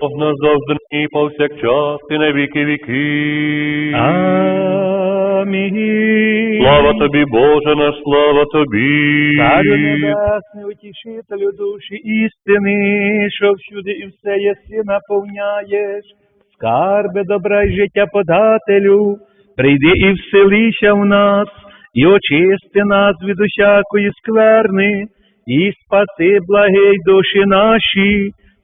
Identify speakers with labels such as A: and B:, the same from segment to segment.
A: Бог назавжди і повсякчас, і на віки віки.
B: Амінь.
A: Слава тобі, Боже наш, слава тобі.
B: Царю небесний, утішителю душі істини, що всюди і все єси наповняєш, скарби добра й життя подателю, прийди і вселися в нас, і очисти нас від усякої скверни, і спаси благий душі наші.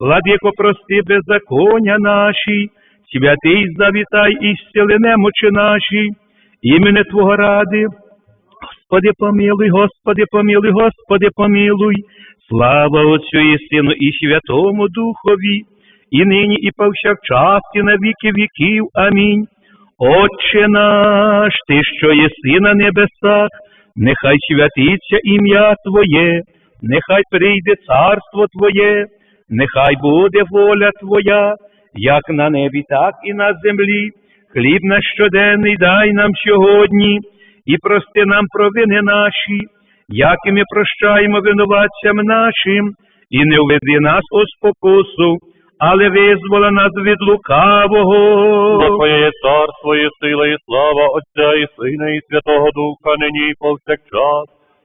B: владико, прости беззаконня наші, святий завітай і зціли немочі наші, імене Твого ради. Господи, помилуй, Господи, помилуй, Господи, помилуй. Слава Отцю і Сину, і Святому Духові, і нині, і повсякчас, і на віки віків. Амінь. Отче наш, Ти, що єси на небесах, нехай святиться ім'я Твоє, нехай прийде царство Твоє, нехай буде воля Твоя, як на небі, так і на землі. Хліб наш щоденний дай нам сьогодні, і прости нам провини наші, як і ми прощаємо винуватцям нашим, і не введи нас у спокусу, але визволи нас від лукавого.
A: Твоє царство, і сила, і слава Отця, і Сина, і Святого Духа, нині повсякчас,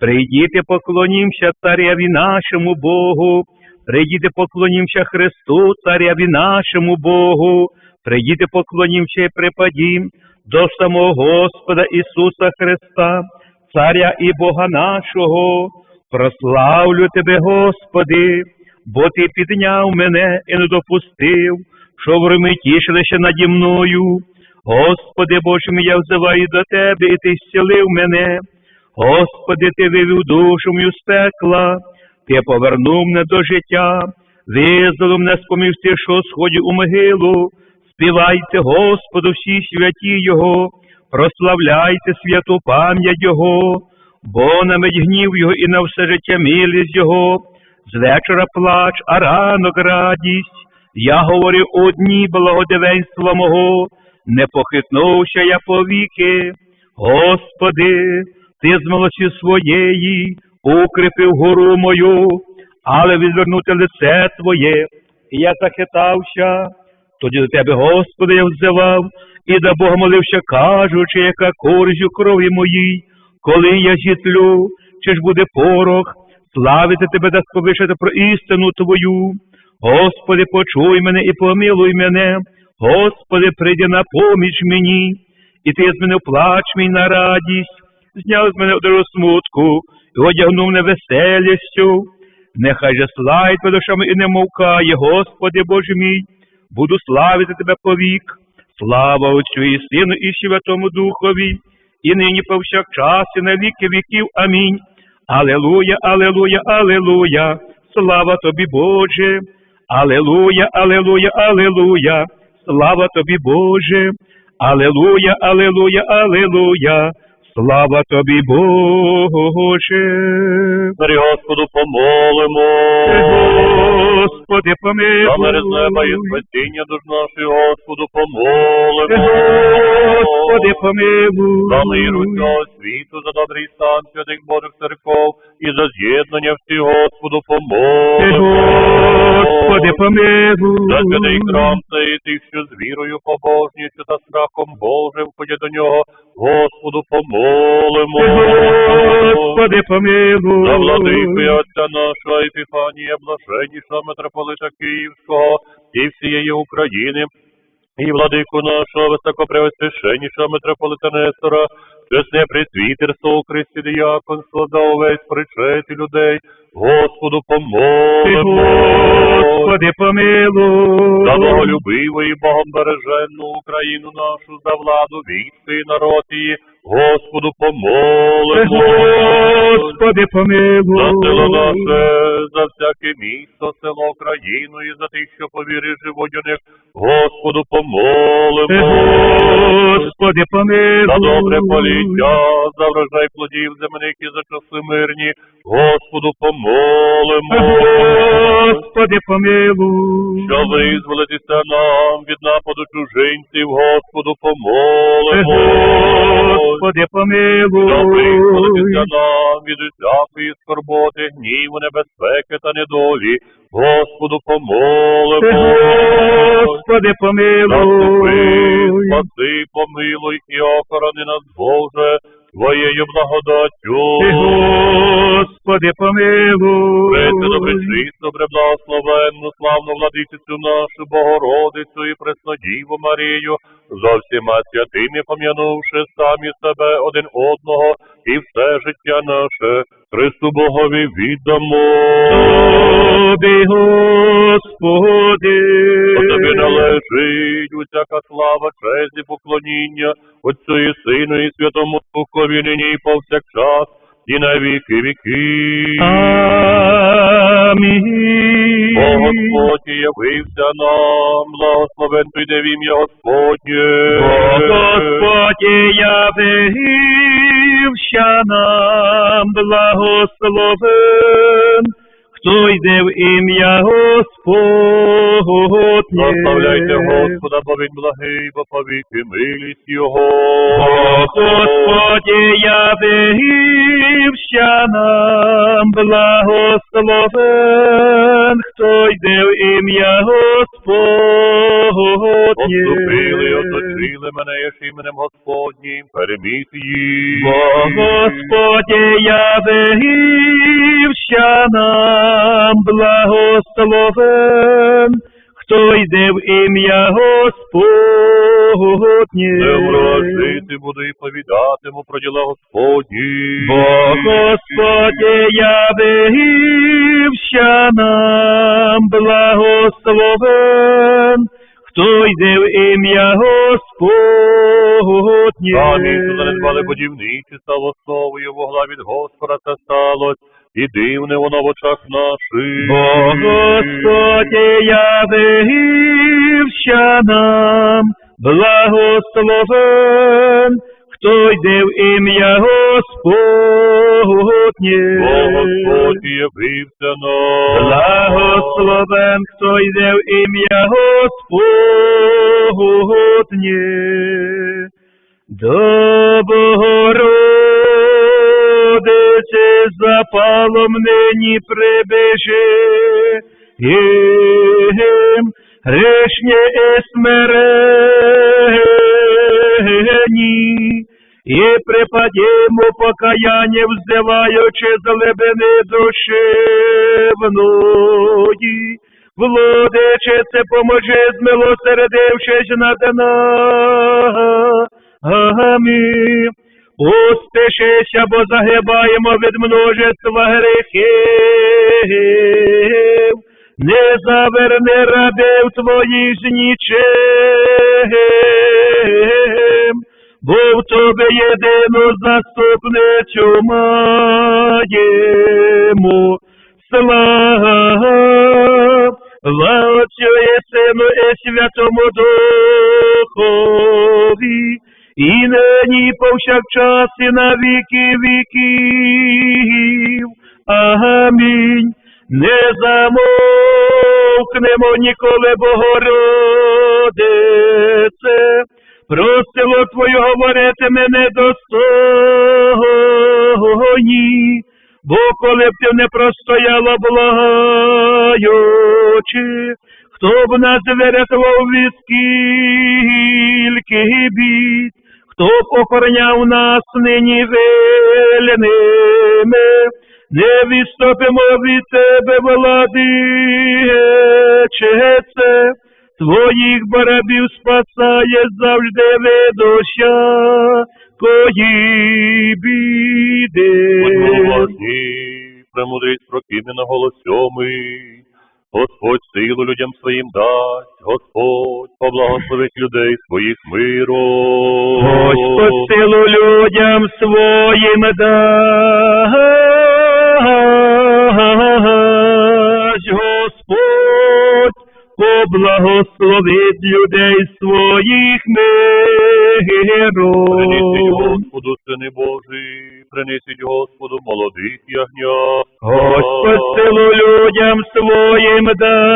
B: Прийдіте, поклонімся царяві нашому Богу. Прийдіте, поклонімся Христу, царяві нашому Богу. Прийдіте, поклонімся і припадім до самого Господа Ісуса Христа, Царя і Бога нашого. Прославлю Тебе, Господи, бо Ти підняв мене і не допустив, щоб ми тішилися наді мною. Господи Боже мій, я взиваю до Тебе, і Ти зцілив мене. Господи, Ти вивів душу мою з пекла, Ти повернув мене до життя, визволив мене з помівці, що сходів у могилу. Співайте Господу всі святі Його, прославляйте святу пам'ять Його, бо намить гнів Його і на все життя милість Його, з вечора плач, а ранок радість. Я говорю одні благодевенства мого, не похитнувся я повіки. Господи, ти з милості своєї укріпив гору мою, але відвернути лице Твоє, і я захитався. Тоді до тебе, Господи, я взивав, і до Бога молився, кажучи, яка користь у крові моїй, коли я зітлю, чи ж буде порох, славити тебе да сповишити про істину Твою. Господи, почуй мене і помилуй мене, Господи, прийди на поміч мені, і ти з мене плач мій на радість, зняв з мене одеру смутку, і одягнув мене веселістю. Нехай же славить перед душами і не мовкає, Господи Боже мій, буду славити Тебе повік. Слава Отцю і Сину, і Святому Духові, і нині повсякчас, і на віки віків. Амінь. Алелуя, алелуя, алелуя, слава тобі, Боже. Алелуя, алелуя, алелуя, слава тобі, Боже. Алелуя, алелуя, алелуя, слава тобі, Боже.
A: Царі Господу помолимо.
B: Господи,
A: За мир з неба і
B: помилуй.
A: спасіння душ нашої, Господу помолимо.
B: Господи, помилуй.
A: За мир усього світу, за добрий стан святих Божих церков і за з'єднання всі, Господу помолимо.
B: Господи, помилуй.
A: За святий храм цей тих, що з вірою, побожністю та страхом Божим ходять до нього, Господу помолимо.
B: Господи, помилуй.
A: За владику і отця нашого Епіфанія, блаженнішого митрополита Київського і всієї України, і владику нашого високопреосвященнішого митрополита Нестора, чесне пресвітерство у Христі діяконство за увесь причет і людей, Господу помолимо.
B: Господи, помилуй.
A: За боголюбиву і Богом береженну Україну нашу, за владу війська і народ її, Господу помолимо.
B: Господи, помилуй.
A: За село наше, за всяке місто, село, країну і за тих, що по вірі живуть Господу помолимо.
B: Господи, помилуй.
A: За добре поліття, за врожай плодів земних і за часи мирні, Господу помолимо.
B: Господи, помилуй.
A: Що визволитися нам від нападу чужинців, Господу помолимо.
B: Господи,
A: Що Добрий
B: помилуй.
A: нам від усякої скорботи, гніву, небезпеки та недолі, Господу помолимо.
B: Господи, помилуй.
A: спаси, помилуй і охорони нас, Боже, Твоєю благодаттю.
B: Ти, Господи, помилуй.
A: Пресне, добре, чисто, добре, благословенну, славну владичицю нашу, Богородицю і Преснодіву Марію, за всіма святими пом'янувши самі себе один одного і все життя наше Христу Богові віддамо.
B: Тобі, Господи.
A: Тобі належить усяка слава, честь і поклоніння Отцю і Сину і Святому Духові нині і повсякчас, і на віки віки.
B: Амінь.
A: Бо Господь явився нам, благословен прийде в ім'я Господнє.
B: Бо Господь явився нам, благословен, хто йде в ім'я Господнє.
A: Прославляйте Господа, бо він благий, бо повіки милість Його.
B: Бо я явився нам, благословен, хто йде в ім'я Господнє.
A: Отступили, оточили мене єш іменем Господнім, переміг їх.
B: Бо Господь явився нам, благословен, хто йде в ім'я Господнє.
A: Не вражити буду і повідатиму про діла Господні.
B: Бо Господь явився нам, благословен, хто йде в ім'я Господнє.
A: Самі, що занедбали будівничі, стало основою вогла від Господа це сталось, і дивне воно в очах наших.
B: Бо Господь явився нам, благословен, хто йде в ім'я Господнє.
A: Бо Господь явився нам.
B: Благословен, хто йде в ім'я Господнє. До Богородиці запалом нині прибежи, їм грешні і смирені, і припадімо покаяння, взиваючи з глибини душевної. Владичице, поможи, змилосердившись над нами. Успішися, бо загибаємо від множества гріхів. Не заверни рабів твоїх з нічим, бо в тобі єдину заступницю маємо. Слава Отцю і Сину і Святому Духові, і нині і повсякчас і на віки віків. Амінь. Не замовкнемо ніколи, Богородице, просило Твою говорити мене достойні, бо коли б ти не простояла благаючи, хто б нас врятував від скільки бід, хто б охороняв нас нині вільними, не відступимо від тебе, владичице, своїх барабів спасає завжди видоща, кої біди.
A: Премудрість прокинена голосьомий. Господь силу людям своїм дасть, Господь поблагословить людей своїх миром.
B: Господь силу людям своїм дасть, поблагословить людей своїх
A: Принесіть
B: миром.
A: Господу, сини Божі, принесіть Господу молодих ягнят.
B: Господь силу людям своїм дасть,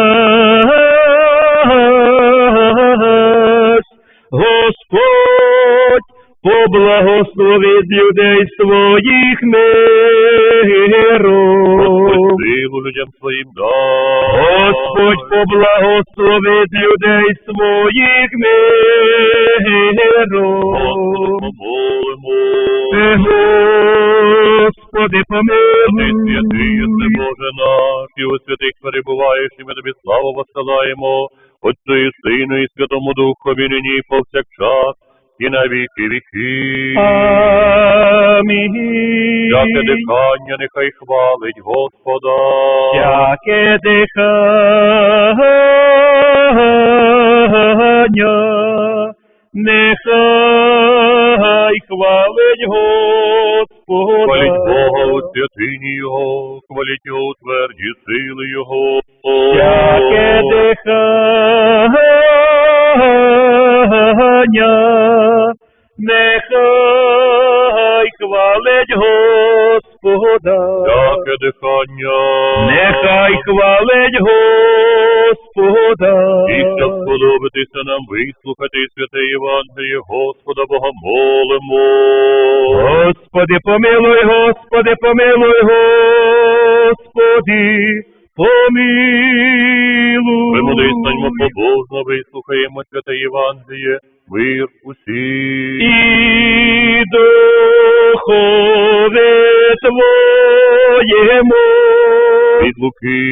B: Господь поблагословить людей своїх миром.
A: Силу людям своїм дасть.
B: Господь поблагословить людей своїх миром. Господи,
A: Ти святий, єси Боже наш, і у святих перебуваєш, і ми тобі славу посилаємо, Отцю і Сину, і Святому Духові, нині повсякчас, і на віки віки.
B: Амінь.
A: Всяке дихання нехай хвалить Господа.
B: Всяке дихання, нехай хвалить Господа.
A: Хваліть Бога у святині Його, хваліть Його у тверді сили Його.
B: Всяке дихання, нехай хвалить Господа.
A: Всяке дихання.
B: Нехай хвалить Господа.
A: І щоб сподобатися нам вислухати святе Євангеліє Господа Бога молимо.
B: Господи, помилуй, Господи, помилуй, Господи, помилуй.
A: Вимоди станьмо побожно, вислухаємо святе Євангеліє, мир усім.
B: І духові Твоєму.
A: Від Луки,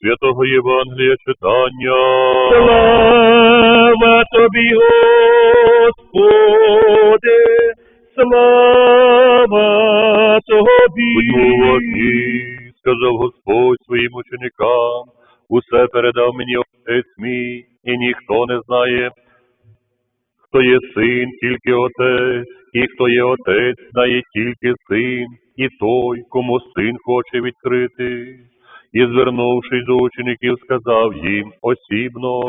A: святого Євангелія читання.
B: Слава Тобі, Господи, слава Тобі.
A: Уважні, сказав Господь своїм ученикам, усе передав мені Отець мій, і ніхто не знає, хто є син, тільки Отець, і хто є Отець, знає тільки син, і той, кому син хоче відкрити. І, звернувшись до учеників, сказав їм осібно,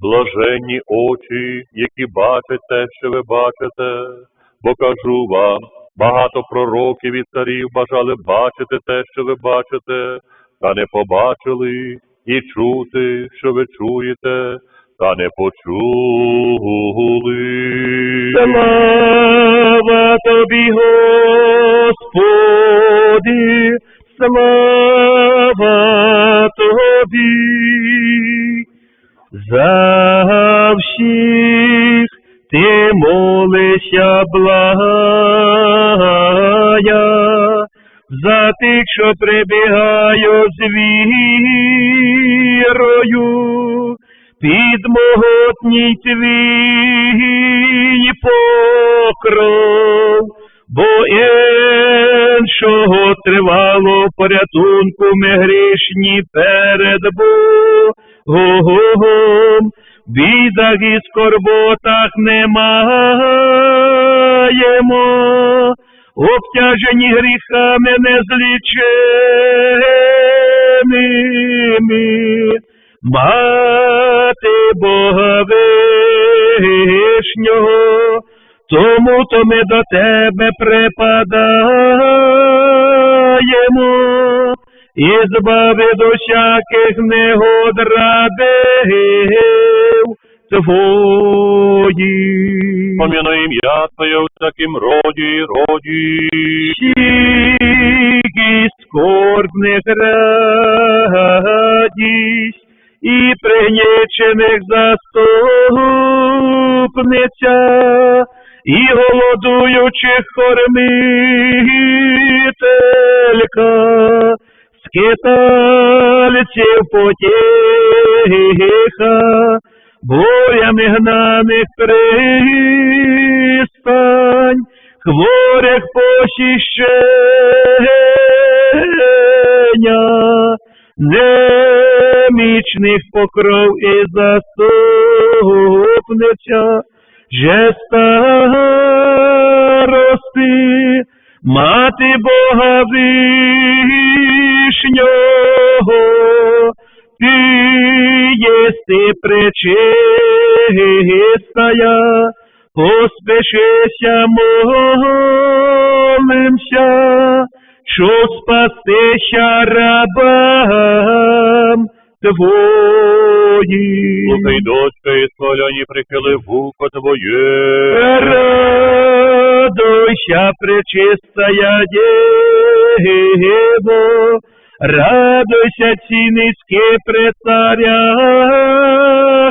A: блаженні очі, які бачать те, що ви бачите, бо кажу вам, багато пророків і царів бажали бачити те, що ви бачите, та не побачили, і чути, що ви чуєте, та не почули.
B: Слава Тобі, Господи, слава Тобі. За всіх ти молишся благая, за тих, що прибігають з вірою, під могутній твій покров, бо іншого тривало порятунку ми грішні перед Богом. Бідах і скорботах не маємо, обтяжені гріхами незліченими. Мати Бога вишнього, тому то ми до тебе припадаємо, і збави до всяких негод радив твоїх.
A: Поміну ім'я Твоє у всяким роді, роді.
B: Всіх скорбних радість і пригнічених заступниця, і голодуючих кормителька, скитальців потіха, бурями гнаних пристань, хворих пощищення, немічних покров і заступниця, же старости, мати Бога вишнього, ти єсти пречистая, поспешися, молимся, що спастися рабам твоїм.
A: Слухай, дочка, і соляні прихили вухо твоє.
B: Радуйся, пречистая Дево, радуйся, ці низькі при царя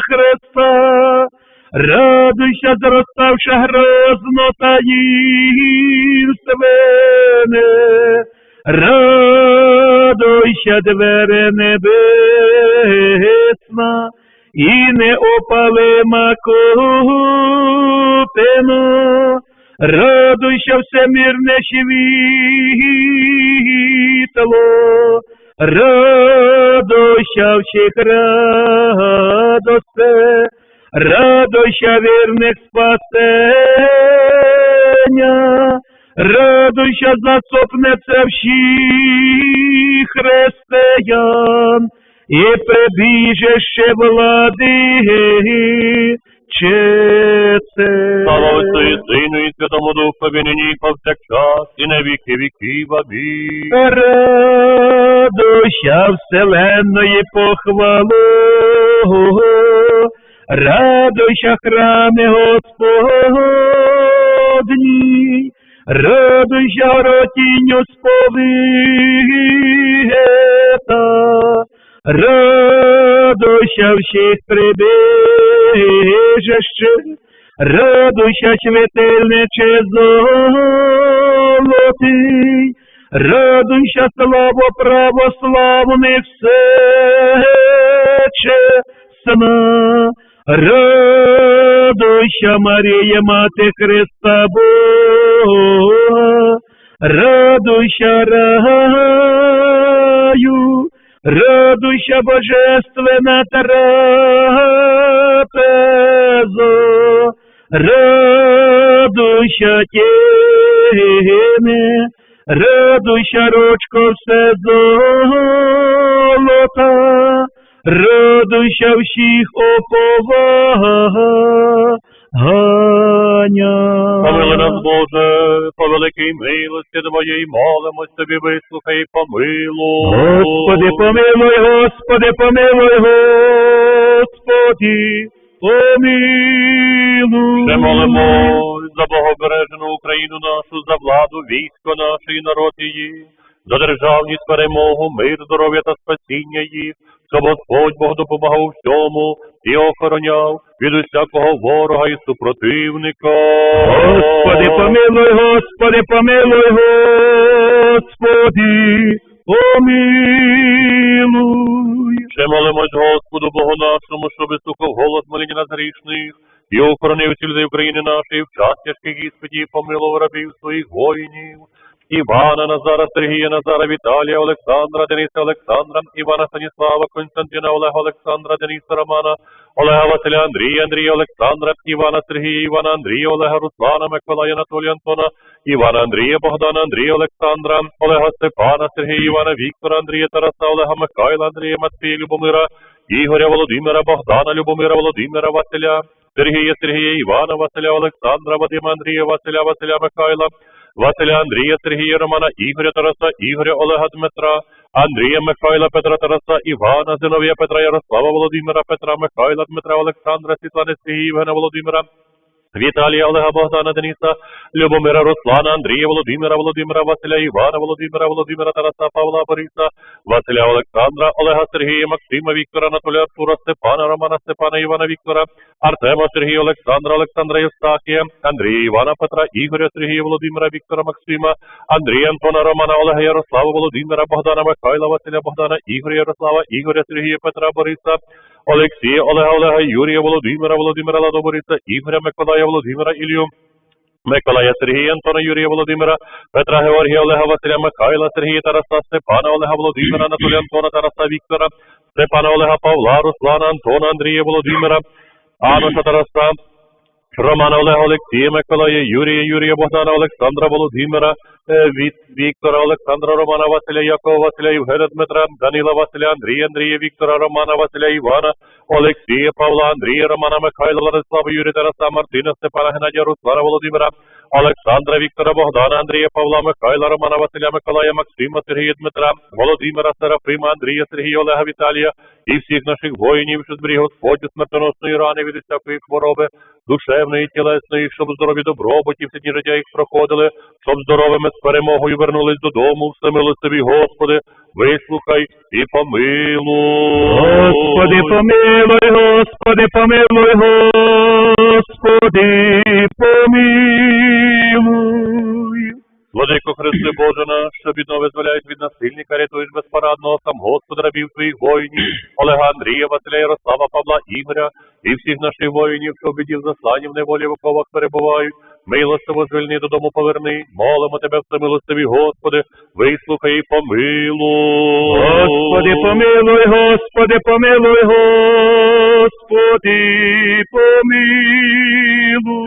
B: Христа, радуйся, зроставша грозно таїнственне, радуйся, двери небесна, і неопалима купина, радуйся всемирне світло, радуйся всіх радосте, радуйся вірних спасення, радуйся заступниця всіх християн, і прибіжище влади чеце.
A: Слава Отцю і Сину і Святому Духові, нині і повсякчас, і на віки віків. Амінь.
B: Радуйся вселенної похвалу, радуйся храми Господні, радуйся ротінню сповита, радуйся всіх прибіжище, радуйся світильниче золотий, радуйся, слава православних всечесна, радуйся, Марія, Мати Христа Бога, радуйся, раю, радуйся, божественна трапезо, радуйся, тіни, радуйся, ручко все золота, радуйся всіх оповагання.
A: Помили нас, Боже, по великій милості Твоєї молимось тобі, вислухай і помилуй.
B: Господи, помилуй, Господи, помилуй, Господи, помилуй.
A: Ще молимось за богобережену Україну нашу, за владу, військо наше і народ її, за державність, перемогу, мир, здоров'я та спасіння їх, щоб Господь Бог допомагав всьому і охороняв від усякого ворога і супротивника.
B: Господи, помилуй, Господи, помилуй, Господи, помилуй.
A: Ще молимось Господу Богу нашому, щоб вислухав голос моління нас грішних, і охоронив людей України нашої в час тяжких іспитів, помилував рабів своїх воїнів. Івана, Назара, Сергія, Назара, Віталія, Олександра, Дениса, Олександра, Івана, Станіслава, Константина, Олега, Олександра, Дениса, Романа, Олега, Василя, Андрія, Андрія, Олександра, Івана, Сергія, Івана, Андрія, Олега, Руслана, Миколая, Анатолія, Антона, Івана, Андрія, Богдана, Андрія, Олександра, Олега, Степана, Сергія, Івана, Віктора, Андрія, Тараса, Олега, Михайла, Андрія, Матвія, Любомира, Ігоря, Володимира, Богдана, Любомира, Володимира, Василя, Сергія, Сергія, Івана, Василя, Олександра, Вадима, Андрія, Василя, Василя, Михайла, Василя, Андрія, Сергія, Романа, Ігоря, Тараса, Ігоря, Олега, Дмитра, Андрія, Михайла, Петра, Тараса, Івана, Зиновія, Петра, Ярослава, Володимира, Петра, Михайла, Дмитра, Олександра, Світлани, Сергія, Євгена, Володимира, Віталія, Олега, Богдана, Дениса, Любомира, Руслана, Андрія, Володимира, Володимира, Василя, Івана, Володимира, Володимира, Тараса, Павла, Бориса, Василя, Олександра, Олега, Сергія, Максима, Віктора, Анатолія, Артура, Степана, Романа, Степана, Івана, Віктора, Артема, Сергія, Олександра, Олександра, Євстахія, Андрія, Івана, Петра, Ігоря, Сергія, Володимира, Віктора, Максима, Андрія, Антона, Романа, Олега, Ярослава, Володимира, Богдана, Михайла, Василя, Богдана, Ігоря, Ярослава, Ігоря, Сергія, Петра, Бориса, Олексія, Олега, Олега, Юрія, Володимира, Володимира Ладобориса, Ігоря, Миколая, Володимира, Ілью, Миколая Сергія, Антона Юрія Володимира, Петра Георгія, Олега Василя, Михайла, Сергія Тараса, Степана, Олега Володимира, Анатолія Антона, Тараса Віктора, Степана Олега Павла, Руслана, Антона, Андрія Володимира, Аноша Тараса, Романа Олега Олексія, Миколая, Юрія, Юрія Богдана, Олександра Володимира, е, Віктора, Олександра Романа, Василя, Якова, Василя, Євгена Дмитра, Данила, Василя, Андрія, Андрія, Віктора, Романа, Василя, Івана, Олексія, Павла, Андрія, Романа, Михайла, Владислава, Юрія, Тараса, Мартина, Степана, Геннадія, Руслана, Володимира, Олександра, Віктора, Богдана, Андрія, Павла, Михайла, Романа, Василя, Миколая, Максима, Сергія, Дмитра, Володимира, Серафима, Андрія, Сергія, Олега, Віталія і всіх наших воїнів, що зберіг Господь смертоносної рани від усякої хвороби, душевної, тілесної, щоб здорові добробуті всі дні життя їх проходили, щоб здоровими з перемогою вернулись додому, все милостиві, Господи, вислухай і помилуй.
B: Господи, помилуй, Господи, помилуй, Господи, помилуй.
A: Боже що бідно визволяють від насильника, рятуєш безпорадного сам Господа рабів твоїх воїнів, Олега Андрія, Василя Ярослава, Павла Ігоря і всіх наших воїнів, що в біді в засланні в неволі в оковах перебувають. Милостиво звільни додому поверни, молимо тебе, всемилостиві, Господи, вислухай і помилуй.
B: Господи, помилуй, Господи, помилуй, Господи, помилуй.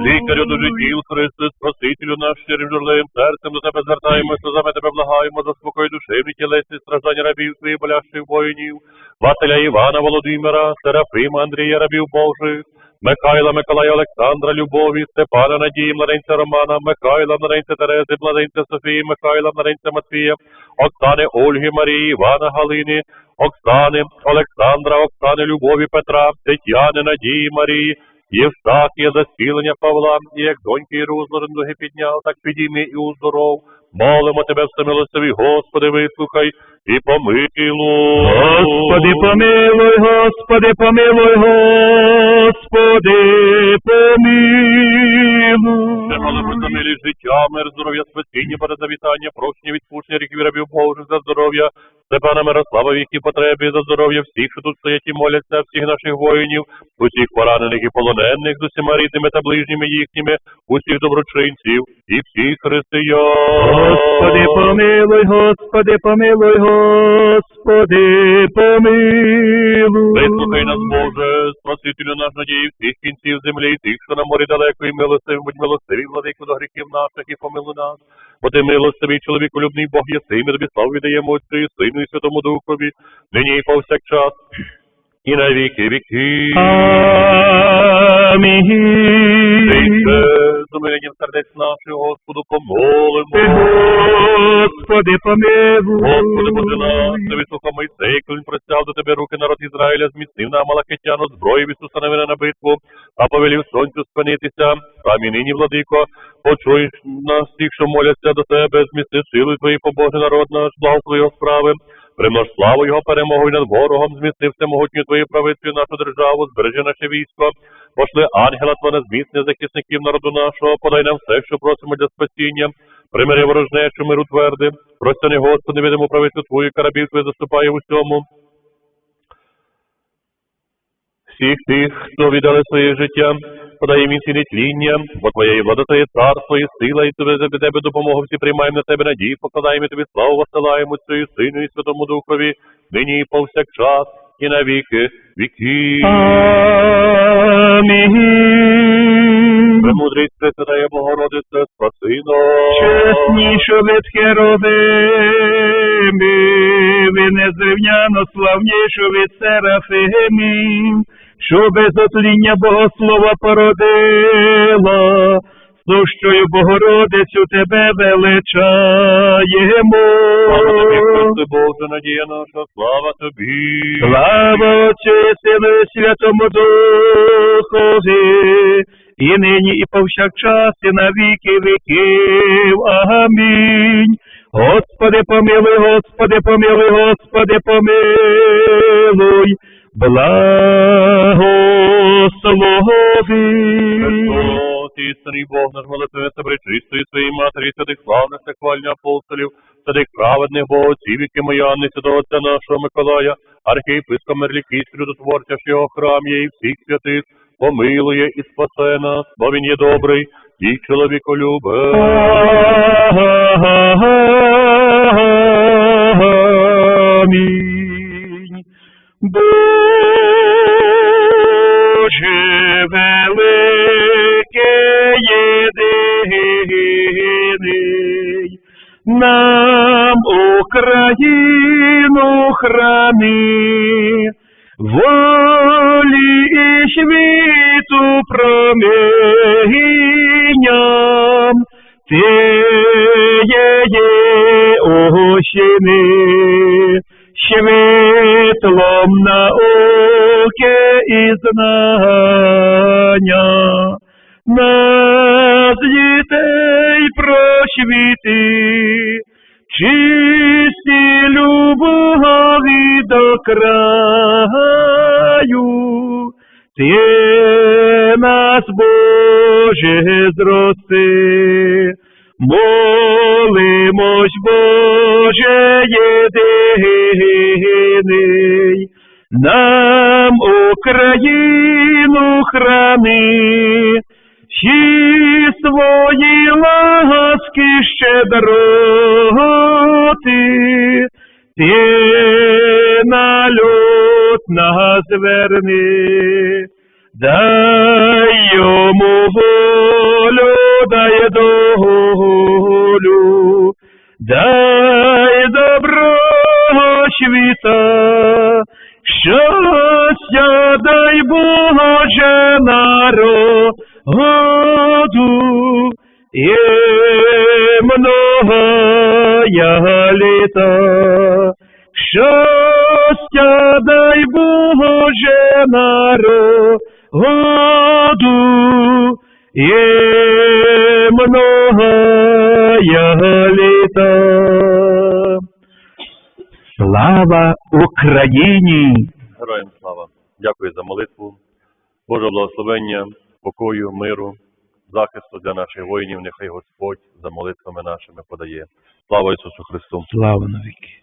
A: Лікарю до життів, Христе, Спасителю наш щирим журливим серцем до тебе звертаємося, за тебе благаємо, заспокой душевні тілесні страждання рабів твоїх болящих воїнів, Василя Івана Володимира, Серафима Андрія рабів Божих, Михайла, Миколая, Олександра, Любові, Степана, Надії, Младенця Романа, Михайла, Младенця Терези, Младенця Софії, Михайла, Младенця Матвія, Оксани, Ольги, Марії, Івана, Галини, Оксани, Олександра, Оксани, Любові, Петра, Тетяни, Надії, Марії, Євстахія, засілення Павла, і як доньки Єрузалим ноги підняв, так підійми і уздоров. Молимо тебе, всемилостиві, Господи, вислухай і помилуй.
B: Господи, помилуй, Господи, помилуй, Господи, помилуй.
A: Нехали приземлі життя, мир, здоров'я, спасіння, перезавітання, прощення, відпущення ріків і рабів Божих за здоров'я, Степана Мирослава, в якій потребі за здоров'я всіх, що тут стоять і моляться, всіх наших воїнів, усіх поранених і полонених, з усіма рідними та ближніми їхніми, усіх доброчинців і всіх християн.
B: Господи, помилуй, Господи, помилуй, Господи, помилуй.
A: Вислухай нас, Боже, Спасителю наш надії всіх кінців землі, тих, що на морі далеко, і милостиві, будь милостиві, владику до гріхів наших, і помилуй нас. Бо ти милостивий, чоловіколюбний Бог єси, ми тобі славу віддаємо Отцю і Сину і Святому Духові, нині і повсякчас, і на віки віки.
B: Амінь.
A: Прийде з умиленням сердець наших, Господу, помолимо.
B: Господи, помилуй.
A: Господи, Боже наш, ти вислухав Мойсей, коли він простяв до тебе руки народ Ізраїля, зміцнив на Малакитяну зброю Ісуса Навина на битву, а повелів сонцю спинитися. Там і нині, владико, почуй нас тих, що моляться до тебе, змісти силу твої, побожий народ наш, благослови його справи. Примнож славу його перемогою над ворогом, змістився всемогутню твою правицю нашу державу, збережи наше військо, пошли ангела твого зміцни захисників народу нашого, подай нам все, що просимо для спасіння. Примири ворожнечу, миру тверди, простяни, Господи, видимо правицю Твою, карабів твою заступає в усьому. Всіх тих, хто віддали своє життя, подай їм ці нетління, бо Твоєї влада Твоє царство і сила, і Тебе за тебе допомогу всі приймаємо на Тебе надії, покладаємо Тобі славу восилаємо Отцю Сину і Святому Духові, нині і повсякчас, і на віки віки.
B: Амінь.
A: Премудрість Пресвятая Богородице, спаси нас.
B: Чесніше від херовими, ви незрівняно славнішу від серафимів, що без отління богослова породила, сущою Богородицю тебе величаємо.
A: Слава тобі, Христе Боже, надія наша, слава тобі.
B: Слава Отцю і Сину і Святому Духові, і нині, і повсякчас, і на віки віків. Амінь. Господи, помилуй, Господи, помилуй, Господи, помилуй, благослови.
A: Христос, істинний Бог, наш себе причистої своїй матері, святих славних та апостолів, святих праведних богоців, які моя святого отця нашого Миколая, архієпископа Мерлікійського чудотворця, що його храм є і всіх святих, помилує і спасе нас, бо він є добрий і чоловіколюбий.
B: Боже велике єдиний, нам Україну храни, волі і світу промінням, Тієї осени, світлом знання, дай долю, дай доброго світа, щастя дай Боже народу, Україні!
A: Героям слава. Дякую за молитву. Боже благословення, покою, миру, захисту для наших воїнів. Нехай Господь за молитвами нашими подає. Слава Ісусу Христу!
B: Слава навіки!